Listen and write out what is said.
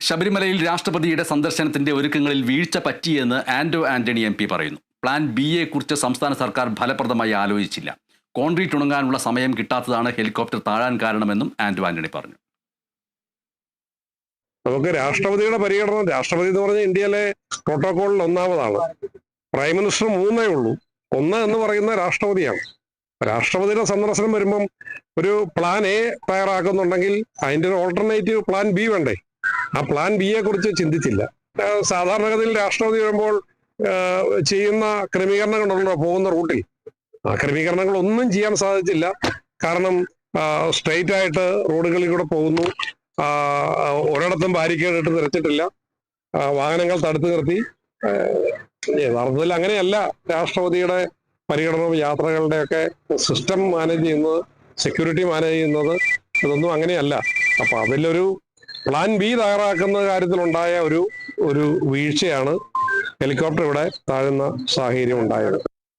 ശബരിമലയിൽ രാഷ്ട്രപതിയുടെ സന്ദർശനത്തിന്റെ ഒരുക്കങ്ങളിൽ വീഴ്ച പറ്റിയെന്ന് ആന്റോ ആന്റണി എം പി പറയുന്നു. പ്ലാൻ ബി കുറിച്ച് സംസ്ഥാന സർക്കാർ ഫലപ്രദമായി ആലോചിച്ചില്ല. കോൺക്രീറ്റ് ഉണങ്ങാനുള്ള സമയം കിട്ടാത്തതാണ് ഹെലികോപ്റ്റർ താഴാൻ കാരണമെന്നും ആന്റോ ആന്റണി പറഞ്ഞു. നമുക്ക് രാഷ്ട്രപതിയുടെ പരിഗണന രാഷ്ട്രപതി എന്ന് പറഞ്ഞാൽ ഇന്ത്യയിലെ പ്രോട്ടോകോളിൽ ഒന്നാമതാണ്. പ്രൈം മിനിസ്റ്റർ മൂന്നേ ഉള്ളൂ. ഒന്ന് എന്ന് പറയുന്ന രാഷ്ട്രപതിയാണ്. രാഷ്ട്രപതിയുടെ സന്ദർശനം വരുമ്പം ഒരു പ്ലാൻ എ തയ്യാറാക്കുന്നുണ്ടെങ്കിൽ അതിന്റെ ഒരു ഓൾട്ടർനേറ്റീവ് പ്ലാൻ ബി വേണ്ടേ? ആ പ്ലാൻ ബിയെ കുറിച്ച് ചിന്തിച്ചില്ല. സാധാരണഗതിയിൽ രാഷ്ട്രപതി വരുമ്പോൾ ചെയ്യുന്ന ക്രമീകരണങ്ങളുണ്ടല്ലോ പോകുന്ന റൂട്ടിൽ. ആ ക്രമീകരണങ്ങൾ ഒന്നും ചെയ്യാൻ സാധിച്ചില്ല. കാരണം സ്ട്രെയിറ്റ് ആയിട്ട് റോഡുകളിൽ കൂടെ പോകുന്നു. ഒരിടത്തും ബാരിക്കേഡ് ഇട്ട് നിരച്ചിട്ടില്ല വാഹനങ്ങൾ തടുത്തു നിർത്തി. യഥാർത്ഥത്തിൽ അങ്ങനെയല്ല രാഷ്ട്രപതിയുടെ പരിഗണനവും യാത്രകളുടെയൊക്കെ സിസ്റ്റം മാനേജ് ചെയ്യുന്നത് സെക്യൂരിറ്റി മാനേജ് ചെയ്യുന്നത് ഇതൊന്നും അങ്ങനെയല്ല. അപ്പൊ അതിലൊരു പ്ലാൻ ബി തയ്യാറാക്കുന്ന കാര്യത്തിലുണ്ടായ ഒരു ഒരു വീഴ്ചയാണ് ഹെലികോപ്റ്റർ ഇവിടെ താഴുന്ന സാഹചര്യം ഉണ്ടായത്.